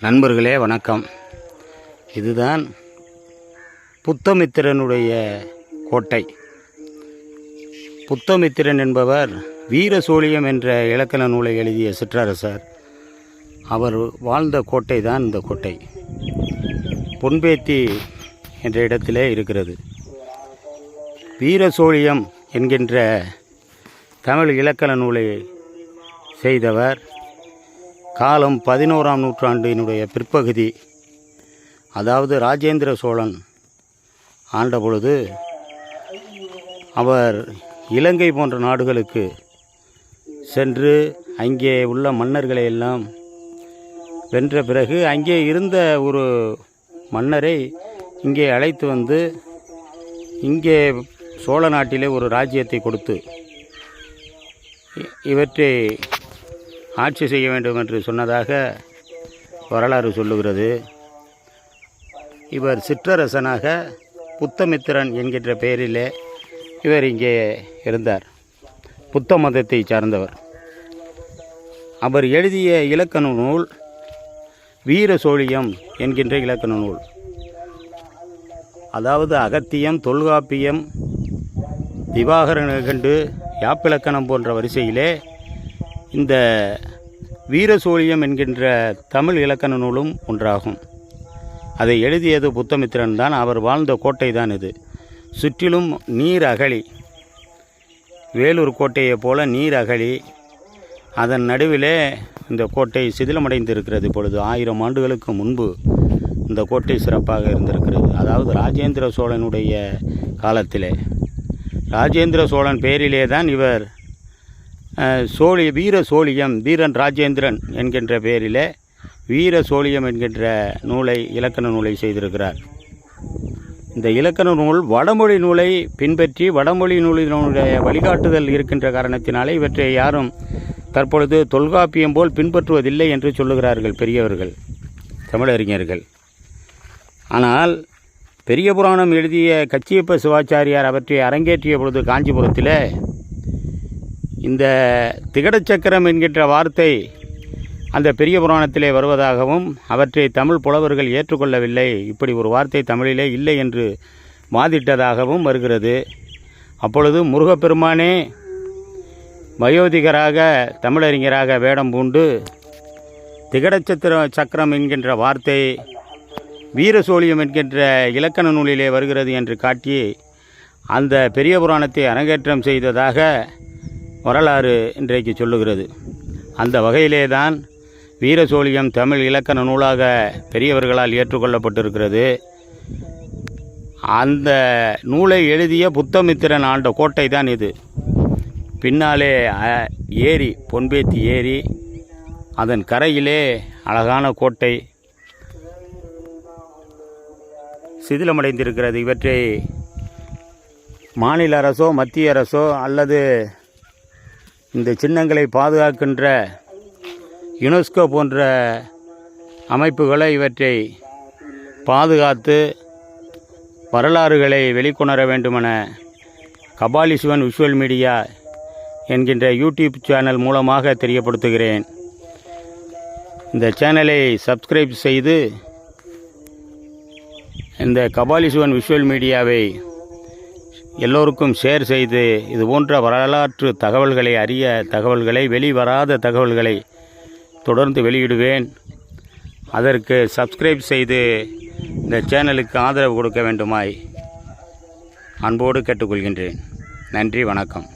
நண்பர்களே வணக்கம். இதுதான் புத்தமித்திரனுடைய கோட்டை. புத்தமித்திரன் என்பவர் வீர சோழியம் என்ற இலக்கண நூலை எழுதிய சிற்றரசர். அவர் வாழ்ந்த கோட்டை தான் இந்த கோட்டை. பொன்பேத்தி என்ற இடத்திலே இருக்கிறது. வீர சோழியம் என்கின்ற தமிழ் இலக்கண நூலை செய்தவர் காலம் பதினோராம் நூற்றாண்டினுடைய பிற்பகுதி. அதாவது ராஜேந்திர சோழன் ஆண்ட பொழுது அவர் இலங்கை போன்ற நாடுகளுக்கு சென்று அங்கே உள்ள மன்னர்களை எல்லாம் வென்ற பிறகு அங்கே இருந்த ஒரு மன்னரை இங்கே அழைத்து வந்து இங்கே சோழ நாட்டிலே ஒரு ராஜ்யத்தை கொடுத்து இவற்றை ஆட்சி செய்ய வேண்டும் என்று சொன்னதாக வரலாறு சொல்லுகிறது. இவர் சிற்றரசனாக புத்தமித்திரன் என்கின்ற பெயரிலே இவர் இங்கே இருந்தார். புத்த மதத்தை சார்ந்தவர். அவர் எழுதிய இலக்கண நூல் வீர சோழியம் என்கின்ற இலக்கண நூல். அதாவது அகத்தியம் தொல்காப்பியம் திவாகரன் கண்டு யாப்பிலக்கணம் போன்ற வரிசையிலே இந்த வீரசோழியம் என்கின்ற தமிழ் இலக்கண நூலும் ஒன்றாகும். அதை எழுதியது புத்தமித்திரன் தான். அவர் வாழ்ந்த கோட்டை தான் இது. சுற்றிலும் நீர் அகழி. வேலூர் கோட்டையைப் போல நீர் அகழி. அதன் நடுவிலே இந்த கோட்டை சிதிலமடைந்திருக்கிறது இப்பொழுது ஆயிரம் ஆண்டுகளுக்கு முன்பு இந்த கோட்டை சிறப்பாக இருந்திருக்கிறது. அதாவது ராஜேந்திர சோழனுடைய காலத்திலே. ராஜேந்திர சோழன் பேரிலே தான் இவர் சோழி வீர சோழியம் வீரன் ராஜேந்திரன் என்கின்ற பெயரிலே வீர சோழியம் என்கின்ற நூலை இலக்கண நூலை செய்திருக்கிறார். இந்த இலக்கண நூல் வடமொழி நூலை பின்பற்றி வடமொழி நூலினுடைய வழிகாட்டுதல் இருக்கின்ற காரணத்தினாலே இவற்றை யாரும் தற்பொழுது தொல்காப்பியம் போல் பின்பற்றுவதில்லை என்று சொல்லுகிறார்கள் பெரியவர்கள் தமிழறிஞர்கள். ஆனால் பெரிய புராணம் எழுதிய கச்சியப்ப சிவாச்சாரியார் அவற்றை அரங்கேற்றிய பொழுது காஞ்சிபுரத்தில் இந்த திகடச்சக்கரம் என்கின்ற வார்த்தை அந்த பெரிய புராணத்திலே வருவதாகவும் அவற்றை தமிழ் புலவர்கள் ஏற்றுக்கொள்ளவில்லை. இப்படி ஒரு வார்த்தை தமிழிலே இல்லை என்று வாதிட்டதாகவும் வருகிறது. அப்பொழுது முருகப்பெருமானே வயோதிகராக தமிழறிஞராக வேடம் பூண்டு திகடச்சத்திர சக்கரம் என்கின்ற வார்த்தை வீரசோழியம் என்கின்ற இலக்கண நூலிலே வருகிறது என்று காட்டி அந்த பெரிய புராணத்தை அரங்கேற்றம் செய்ததாக வரலாறு இன்றைக்கு சொல்லுகிறது. அந்த வகையிலே தான் வீரசோழியம் தமிழ் இலக்கண நூலாக பெரியவர்களால் ஏற்றுக்கொள்ளப்பட்டிருக்கிறது. அந்த நூலை எழுதிய புத்தமித்திரன் ஆண்ட கோட்டை தான் இது. பின்னாலே ஏரி பொன்பேத்தி ஏரி அதன் கரையிலே அழகான கோட்டை. சிதிலமடைந்திருக்கிறது. இவற்றை மாநில அரசோ மத்திய அரசோ அல்லது இந்த சின்னங்களை பாதுகாக்கின்ற யுனெஸ்கோ போன்ற அமைப்புகளை இவற்றை பாதுகாத்து வரலாறுகளை வெளிக்கொணர வேண்டுமென கபாலி சிவன் விஷுவல் மீடியா என்கின்ற யூடியூப் சேனல் மூலமாக தெரியப்படுத்துகிறேன். இந்த சேனலை சப்ஸ்கிரைப் செய்து இந்த கபாலி சிவன் விஷுவல் மீடியாவை எல்லோருக்கும் ஷேர் செய்து இது போன்ற வரலாற்று தகவல்களை அறிய தகவல்களை வெளிவராத தகவல்களை தொடர்ந்து வெளியிடுவேன். அதற்கு சப்ஸ்கிரைப் செய்து இந்த சேனலுக்கு ஆதரவு கொடுக்க வேண்டுமாய் அன்போடு கேட்டுக்கொள்கின்றேன். நன்றி வணக்கம்.